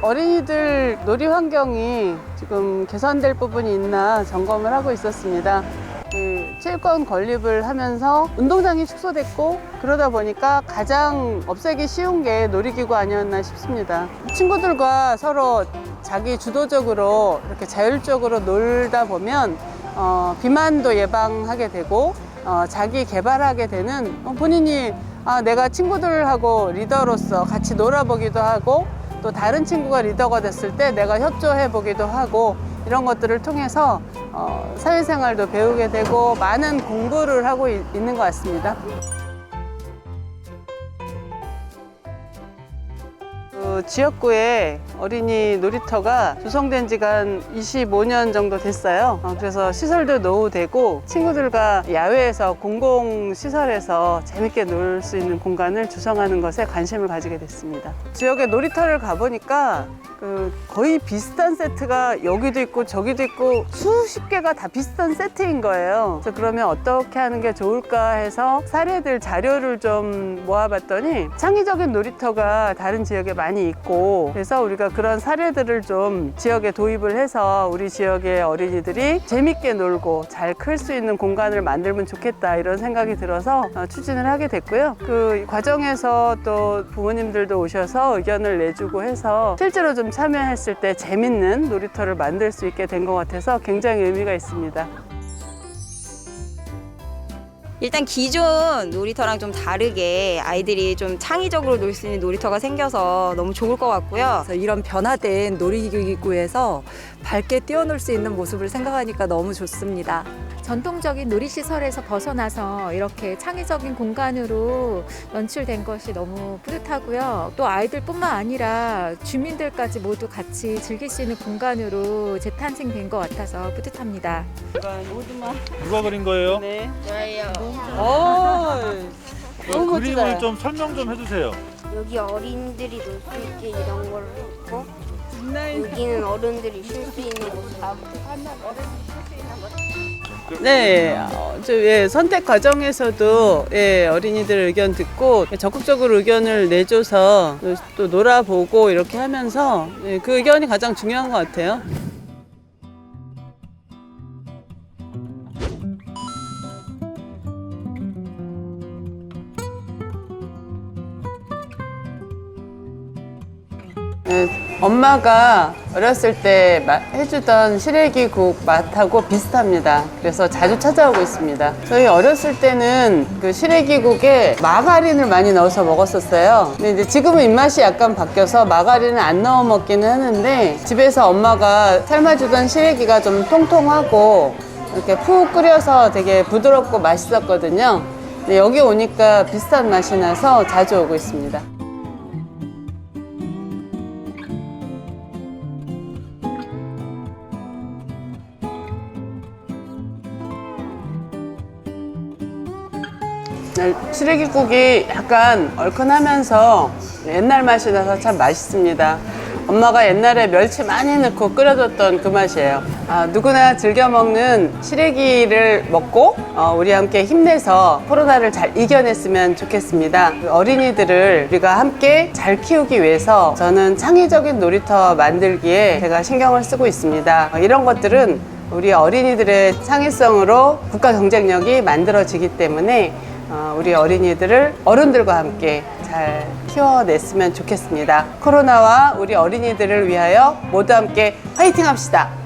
어린이들 놀이 환경이 지금 개선될 부분이 있나 점검을 하고 있었습니다. 그 체육관 건립을 하면서 운동장이 축소됐고 그러다 보니까 가장 없애기 쉬운 게 놀이기구 아니었나 싶습니다. 친구들과 서로 자기 주도적으로 이렇게 자율적으로 놀다 보면 어, 비만도 예방하게 되고 어, 자기 개발하게 되는 어, 본인이 아, 내가 친구들하고 리더로서 같이 놀아보기도 하고 또 다른 친구가 리더가 됐을 때 내가 협조해 보기도 하고 이런 것들을 통해서 어, 사회생활도 배우게 되고 많은 공부를 하고 이- 있는 것 같습니다. 그 지역구에 어린이 놀이터가 조성된 지가 한 25년 정도 됐어요. 어, 그래서 시설도 노후되고 친구들과 야외에서 공공시설에서 재밌게 놀 수 있는 공간을 조성하는 것에 관심을 가지게 됐습니다. 지역에 놀이터를 가보니까 그 거의 비슷한 세트가 여기도 있고 저기도 있고 수십 개가 다 비슷한 세트인 거예요. 그래서 그러면 어떻게 하는 게 좋을까 해서 사례들 자료를 좀 모아봤더니 창의적인 놀이터가 다른 지역에 많이 있고 그래서 우리가 그런 사례들을 좀 지역에 도입을 해서 우리 지역의 어린이들이 재밌게 놀고 잘 클 수 있는 공간을 만들면 좋겠다 이런 생각이 들어서 어, 추진을 하게 됐고요. 그 과정에서 또 부모님들도 오셔서 의견을 내주고 해서 실제로 좀 참여했을 때 재밌는 놀이터를 만들 수 있게 된 것 같아서 굉장히 의미가 있습니다. 일단 기존 놀이터랑 좀 다르게 아이들이 좀 창의적으로 놀 수 있는 놀이터가 생겨서 너무 좋을 것 같고요. 그래서 이런 변화된 놀이기구에서 밝게 뛰어놀 수 있는 모습을 생각하니까 너무 좋습니다. 전통적인 놀이시설에서 벗어나서 이렇게 창의적인 공간으로 연출된 것이 너무 뿌듯하고요. 또 아이들뿐만 아니라 주민들까지 모두 같이 즐길 수 있는 공간으로 재탄생된 것 같아서 뿌듯합니다. 누가 그린 거예요? 네. 좋아요. 오, 그 너무 그림을 멋지다. 좀 설명 좀 해주세요. 여기 어린이들이 놀 수 있게 이런 걸 했고 여기는 어른들이 쉴 수 있는 곳. 네, 어, 저, 예, 선택 과정에서도 예, 어린이들 의견 듣고 적극적으로 의견을 내줘서 또, 또 놀아보고 이렇게 하면서 예, 그 의견이 가장 중요한 것 같아요. 네, 엄마가 어렸을 때 마- 해주던 시래기국 맛하고 비슷합니다. 그래서 자주 찾아오고 있습니다. 저희 어렸을 때는 그 시래기국에 마가린을 많이 넣어서 먹었었어요. 근데 이제 지금은 입맛이 약간 바뀌어서 마가린을 안 넣어 먹기는 하는데 집에서 엄마가 삶아주던 시래기가 좀 통통하고 이렇게 푹 끓여서 되게 부드럽고 맛있었거든요. 근데 여기 오니까 비슷한 맛이 나서 자주 오고 있습니다. 시래기국이 약간 얼큰하면서 옛날 맛이 나서 참 맛있습니다. 엄마가 옛날에 멸치 많이 넣고 끓여줬던 그 맛이에요. 아, 누구나 즐겨 먹는 시래기를 먹고 어, 우리 함께 힘내서 코로나를 잘 이겨냈으면 좋겠습니다. 그 어린이들을 우리가 함께 잘 키우기 위해서 저는 창의적인 놀이터 만들기에 제가 신경을 쓰고 있습니다. 어, 이런 것들은 우리 어린이들의 창의성으로 국가 경쟁력이 만들어지기 때문에 어, 우리 어린이들을 어른들과 함께 잘 키워냈으면 좋겠습니다. 코로나와 우리 어린이들을 위하여 모두 함께 화이팅 합시다.